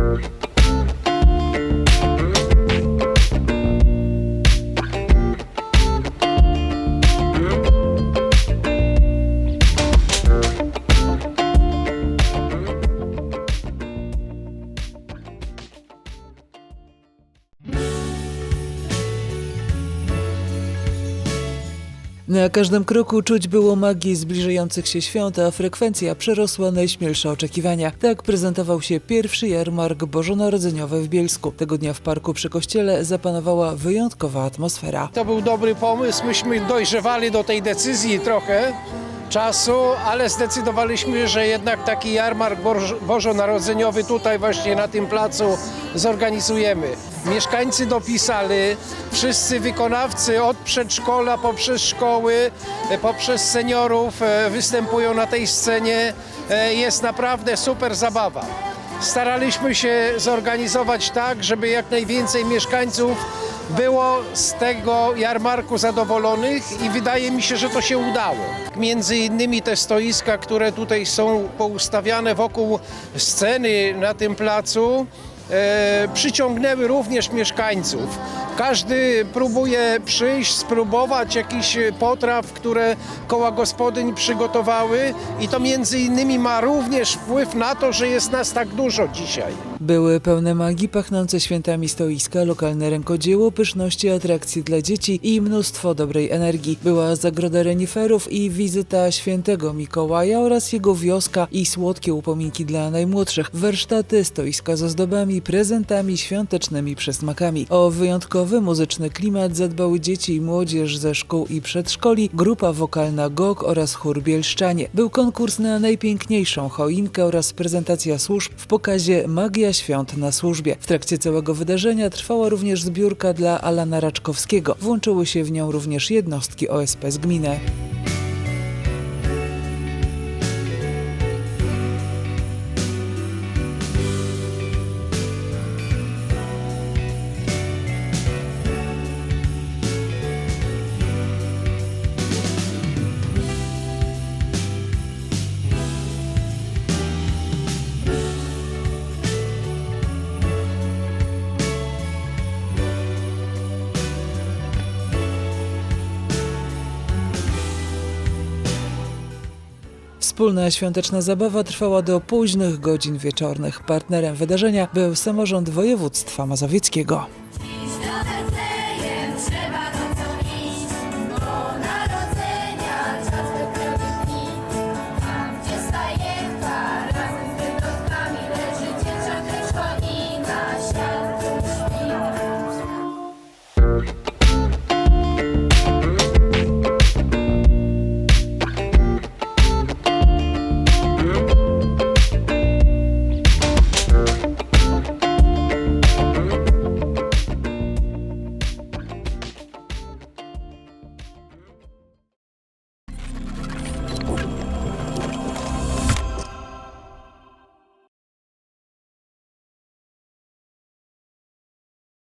Thank you. Na każdym kroku czuć było magię zbliżających się świąt, a frekwencja przerosła najśmielsze oczekiwania. Tak prezentował się pierwszy jarmark bożonarodzeniowy w Bielsku. Tego dnia w parku przy kościele zapanowała wyjątkowa atmosfera. To był dobry pomysł. Myśmy dojrzewali do tej decyzji trochę czasu, ale zdecydowaliśmy, że jednak taki jarmark boż- bożonarodzeniowy tutaj właśnie na tym placu zorganizujemy. Mieszkańcy dopisali, wszyscy wykonawcy od przedszkola poprzez szkoły, e, poprzez seniorów e, występują na tej scenie. E, Jest naprawdę super zabawa. Staraliśmy się zorganizować tak, żeby jak najwięcej mieszkańców było z tego jarmarku zadowolonych i wydaje mi się, że to się udało. Między innymi te stoiska, które tutaj są poustawiane wokół sceny na tym placu, przyciągnęły również mieszkańców. Każdy próbuje przyjść, spróbować jakichś potraw, które koła gospodyń przygotowały i to między innymi ma również wpływ na to, że jest nas tak dużo dzisiaj. Były pełne magii, pachnące świętami stoiska, lokalne rękodzieło, pyszności, atrakcje dla dzieci i mnóstwo dobrej energii. Była zagroda reniferów i wizyta świętego Mikołaja oraz jego wioska i słodkie upominki dla najmłodszych, warsztaty, stoiska z ozdobami, prezentami, świątecznymi przysmakami. O wyjątkowy muzyczny klimat zadbały dzieci i młodzież ze szkół i przedszkoli, grupa wokalna GOG oraz chór Bielszczanie. Był konkurs na najpiękniejszą choinkę oraz prezentacja służb w pokazie Magia Świąt na służbie. W trakcie całego wydarzenia trwała również zbiórka dla Alana Raczkowskiego. Włączyły się w nią również jednostki OSP z gminy. Wspólna świąteczna zabawa trwała do późnych godzin wieczornych. Partnerem wydarzenia był samorząd województwa mazowieckiego.